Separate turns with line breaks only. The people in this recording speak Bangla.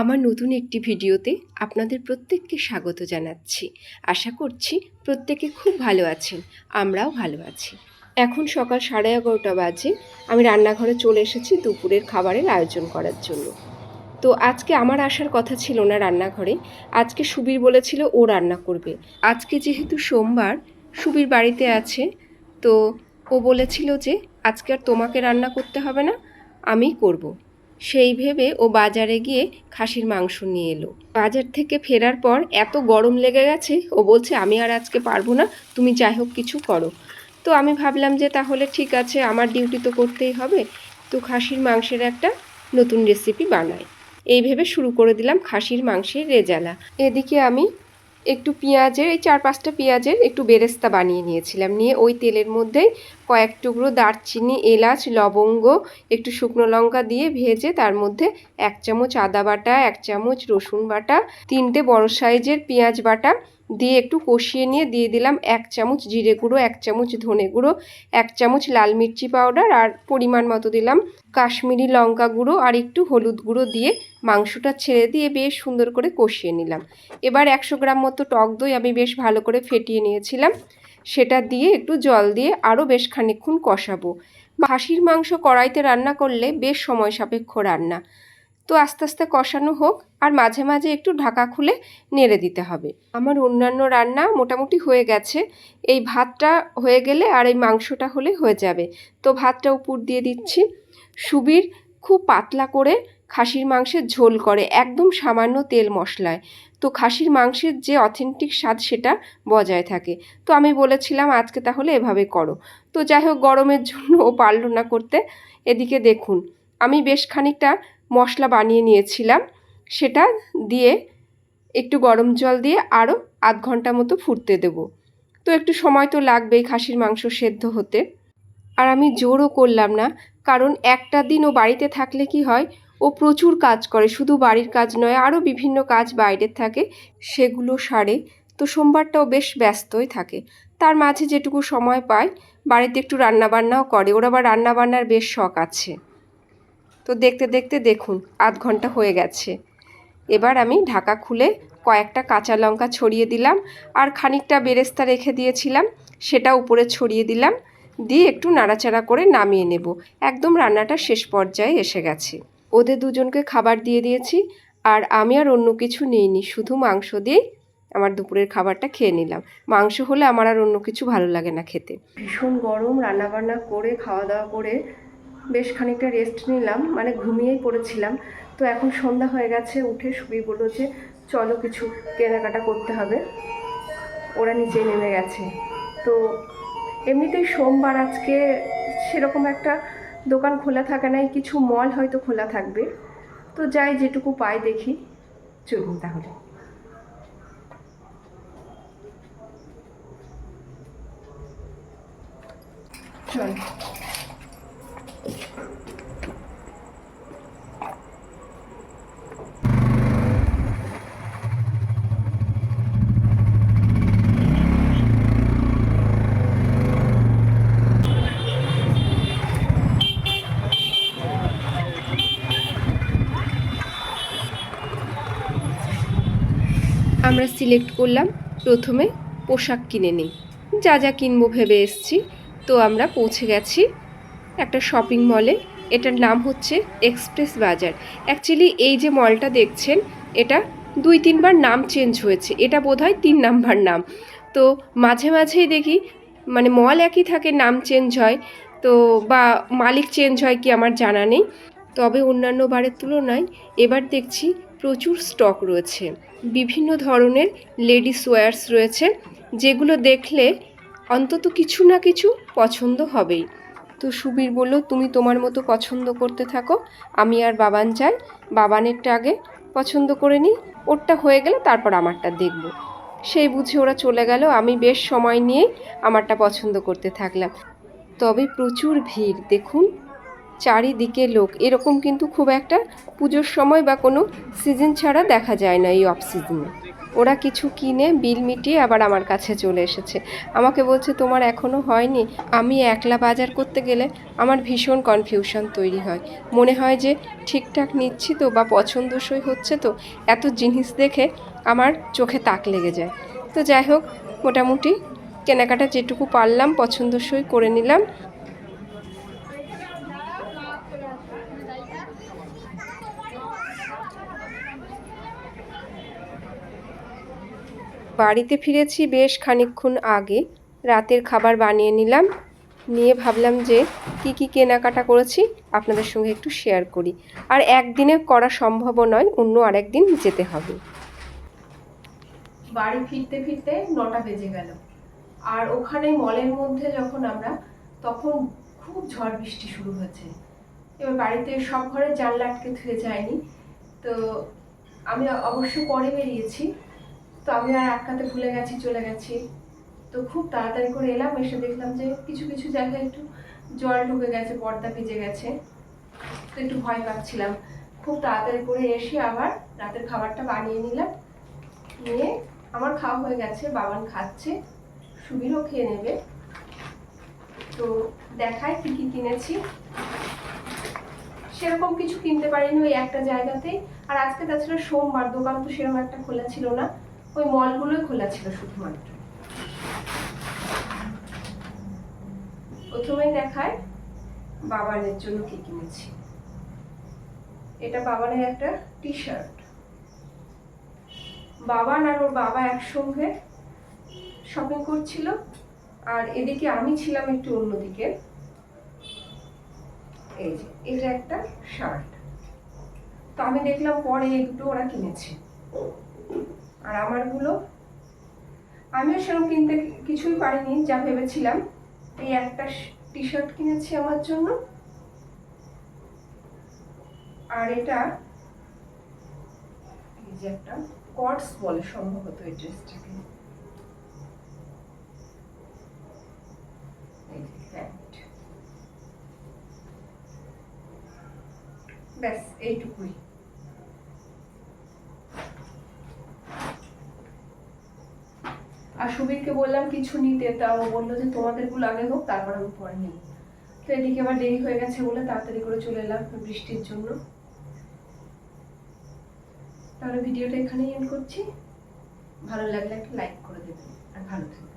আমার নতুন একটি ভিডিওতে আপনাদের প্রত্যেককে স্বাগত জানাচ্ছি। আশা করছি প্রত্যেকে খুব ভালো আছেন, আমরাও ভালো আছি। এখন সকাল সাড়ে এগারোটা বাজে, আমি রান্নাঘরে চলে এসেছি দুপুরের খাবারের আয়োজন করার জন্য। তো আজকে আমার আসার কথা ছিল না রান্নাঘরে, আজকে সুবীর বলেছিল ও রান্না করবে। আজকে যেহেতু সোমবার, সুবীর বাড়িতে আছে, তো ও বলেছিল যে আজকে আর তোমাকে রান্না করতে হবে না, আমিই করব। সেই ভেবে ও বাজারে গিয়ে খাসির মাংস নিয়ে এলো। বাজার থেকে ফেরার পর এত গরম লেগে গেছে, ও বলছে, আমি আর আজকে পারব না, তুমি যাই হোক কিছু করো। তো আমি ভাবলাম যে, তাহলে ঠিক আছে, আমার ডিউটি তো করতেই হবে। তো খাসির মাংসের একটা নতুন রেসিপি বানাই। এই ভেবে শুরু করে দিলাম খাসির মাংসের রেজালা। এদিকে আমি একটু পেঁয়াজের, এই চার পাঁচটা পেঁয়াজের একটু বেরেস্তা বানিয়ে নিয়েছিলাম। নিয়ে ওই তেলের মধ্যেই কয়েক টুকরো দারচিনি, এলাচ, লবঙ্গ, একটু শুকনো লঙ্কা দিয়ে ভেজে তার মধ্যে এক চামচ আদা বাটা, এক চামচ রসুন বাটা, তিনটে বড় সাইজের পেঁয়াজ বাটা দিয়ে একটু কষিয়ে নিয়ে দিয়ে দিলাম এক চামচ জিরে গুঁড়ো, এক চামচ ধনে গুঁড়ো, এক চামচ লাল মির্চি পাউডার আর পরিমাণ মতো দিলাম কাশ্মীরি লঙ্কা গুঁড়ো আর একটু হলুদ গুঁড়ো দিয়ে মাংসটা ছেড়ে দিয়ে বেশ সুন্দর করে কষিয়ে নিলাম। এবার একশো গ্রাম মতো টক দই আমি বেশ ভালো করে ফেটিয়ে নিয়েছিলাম। সেটা দিয়ে একটু জল দিয়ে আরও বেশ খানিকক্ষণ কষাবো। খাসির মাংস কড়াইতে রান্না করলে বেশ সময় সাপেক্ষ রান্না। তো আস্তে আস্তে কষানো হোক আর মাঝে মাঝে একটু ঢাকা খুলে নেড়ে দিতে হবে। আমার অন্যান্য রান্না মোটামুটি হয়ে গেছে। এই ভাতটা হয়ে গেলে আর এই মাংসটা হলে হয়ে যাবে। তো ভাতটা উপর দিয়ে দিচ্ছি। সুবির খুব পাতলা করে খাসির মাংসের ঝোল করে, একদম সামান্য তেল মশলায়। তো খাসির মাংসের যে অথেন্টিক স্বাদ সেটা বজায় থাকে। তো আমি বলেছিলাম আজকে তাহলে এভাবে করো। তো যাই হোক, গরমের জন্য ও পারল না করতে। এদিকে দেখুন, আমি বেশ খানিকটা মশলা বানিয়ে নিয়েছিলাম। সেটা দিয়ে একটু গরম জল দিয়ে আরও আধ ঘণ্টা মতো ফুটতে দেব। তো একটু সময় তো লাগবেই খাসির মাংস সেদ্ধ হতে। আর আমি জোরও করলাম না, কারণ একটা দিন ও বাড়িতে থাকলে কি হয়, ও প্রচুর কাজ করে, শুধু বাড়ির কাজ নয় আরও বিভিন্ন কাজ বাইরের থাকে, সেগুলো সারে। তো সোমবারটাও বেশ ব্যস্তই থাকে। তার মাঝে যেটুকু সময় পায় বাড়িতে একটু রান্নাবান্নাও করে। ওর আবার রান্নাবান্নার বেশ শখ আছে। তো দেখতে দেখতে দেখুন, আধ ঘণ্টা হয়ে গেছে। এবার আমি ঢাকা খুলে কয়েকটা কাঁচা লঙ্কা ছড়িয়ে দিলাম আর খানিকটা বেরেস্তা রেখে দিয়েছিলাম, সেটা উপরে ছড়িয়ে দিলাম, দিয়ে একটু নাড়াচাড়া করে নামিয়ে নেব। একদম রান্নাটা শেষ পর্যায়ে এসে গেছে। ওদের দুজনকে খাবার দিয়ে দিয়েছি, আর আমি আর অন্য কিছু নিইনি, শুধু মাংস দিয়েই আমার দুপুরের খাবারটা খেয়ে নিলাম। মাংস হলে আমার আর অন্য কিছু ভালো লাগে না খেতে। ভীষণ গরম, রান্নাবান্না করে, খাওয়া দাওয়া করে বেশ খানিকটা রেস্ট নিলাম মানে ঘুমিয়েই পড়েছিলাম। তো এখন সন্ধ্যা হয়ে গেছে, উঠে সুবি বলল যে, চলো কিছু কেনাকাটা করতে হবে। ওরা নিচে নেমে গেছে। তো এমনিতেই সোমবার আজকে সেরকম একটা দোকান খোলা থাকে নাই, কিছু মল হয়তো খোলা থাকবে। তো যাই, যেটুকু পাই দেখি। চলুন তাহলে। চল। আমরা সিলেক্ট করলাম, প্রথমে পোশাক কিনে নিই। যা যা কিনবো ভেবে এসছি, তো আমরা পৌঁছে গেছি একটা শপিং মলে এটার নাম হচ্ছে এক্সপ্রেস বাজার অ্যাকচুয়ালি এই যে মলটা দেখছেন, এটা দুই তিনবার নাম চেঞ্জ হয়েছে। এটা বোধহয় তিন নাম্বার নাম। তো মাঝে মাঝেই দেখি মানে মল একই থাকে, নাম চেঞ্জ হয়, তো বা মালিক চেঞ্জ হয় কি আমার জানা নেই। তবে অন্যান্য বারের তুলনায় এবার দেখছি প্রচুর স্টক রয়েছে। বিভিন্ন ধরনের লেডিস ওয়্যার্স রয়েছে, যেগুলো দেখলে অন্তত কিছু না কিছু পছন্দ হবেই। তো সুবীর বলল, তুমি তোমার মতো পছন্দ করতে থাকো, আমি আর বাবান যাই বাবানেরটা আগে পছন্দ করে নিই, ওরটা হয়ে গেলে তারপর আমারটা দেখব। সেই বুঝে ওরা চলে গেল। আমি বেশ সময় নিয়ে আমারটা পছন্দ করতে থাকলাম। তবে প্রচুর ভিড়, দেখুন। চারিদিকে লোক। এরকম কিন্তু খুব একটা পুজোর সময় বা কোনো সিজন ছাড়া দেখা যায় না এই অফ সিজনে ওরা কিছু কিনে, বিল মিটিয়ে আবার আমার কাছে চলে এসেছে। আমাকে বলছে, তোমার এখনও হয়নি। আমি একলা বাজার করতে গেলে আমার ভীষণ কনফিউশন তৈরি হয়। মনে হয় যে ঠিকঠাক নিচ্ছি তো বা পছন্দসই হচ্ছে তো। এত জিনিস দেখে আমার চোখে তাক লেগে যায়। তো যাই হোক, মোটামুটি কেনাকাটা যেটুকু পারলাম, পছন্দসই করে নিলাম। বাড়িতে ফিরেছি বেশ খানিকক্ষণ আগে। রাতের খাবার বানিয়ে নিলাম। নিয়ে ভাবলাম যে কি কি কেনাকাটা করেছি আপনাদের সঙ্গে একটু শেয়ার করি। আর একদিনে করা সম্ভব নয়, অন্য আরেকদিন যেতে হবে। বাড়ি ফিরতে ফিরতে নটা বেজে গেল। আর ওখানে মলের মধ্যে যখন আমরা, তখন খুব ঝড় বৃষ্টি শুরু হয়েছে। এবার বাড়িতে সব ঘরে জানলা আটকে ধুয়ে যায়নি। তো আমি অবশ্য পরে বেরিয়েছি। তো আমি আর আটকাতে ভুলে গেছি, চলে গেছি। তো খুব তাড়াতাড়ি করে এলাম, এসে দেখলাম যে কিছু কিছু জায়গায় একটু জল ঢুকে গেছে, পর্দা ভিজে গেছে। তো একটু ভয় পাচ্ছিলাম। খুব তাড়াতাড়ি করে এসে আবার রাতের খাবারটা বানিয়ে নিলাম। নিয়ে আমার খাওয়া হয়ে গেছে, বাবান খাচ্ছে সুবিরও খেয়ে নেবে। তো দেখায় কি, কী কিনেছি। সেরকম কিছু কিনতে পারিনি ওই একটা জায়গাতেই। আর আজকে তাছাড়া সোমবার, দোকান তো সেরকম একটা খোলা ছিল না। ওই মলগুলোই খোলা ছিল শুধুমাত্র। প্রথমেই দেখায় বাবানের জন্য কি কিনেছি। এটা বাবানের একটা টি শার্ট বাবান আর ওর বাবা একসঙ্গে শপিং করছিল, আর এদিকে আমি ছিলাম একটু অন্যদিকে। এই যে, এটা একটা শার্ট। তো আমি দেখলাম পরে এই দুটো ওরা কিনেছে। আর আমার আমারগুলো? আমিও সেরকম কিনতে কিছুই পারিনি, যা ভেবেছিলাম। এই একটা টি শার্ট কিনেছি আমার জন্য। আর এটা এই যে একটা কটস বলে সম্ভবত এই ড্রেসটাকে। ব্যাস, এইটুকুই। সুবীরকে বললাম, কিছু নিতে। তা ও বলল যে, তোমাদের তোমাদেরগুলো আগে হোক, তারপর আমি পরে নিই তো এদিকে আমার দেরি হয়ে গেছে বলে তাড়াতাড়ি করে চলে এলাম বৃষ্টির জন্য। তাহলে ভিডিওটা এখানেই এন্ড করছি। ভালো লাগলে একটা লাইক করে দেবেন। আর ভালো থাকবেন।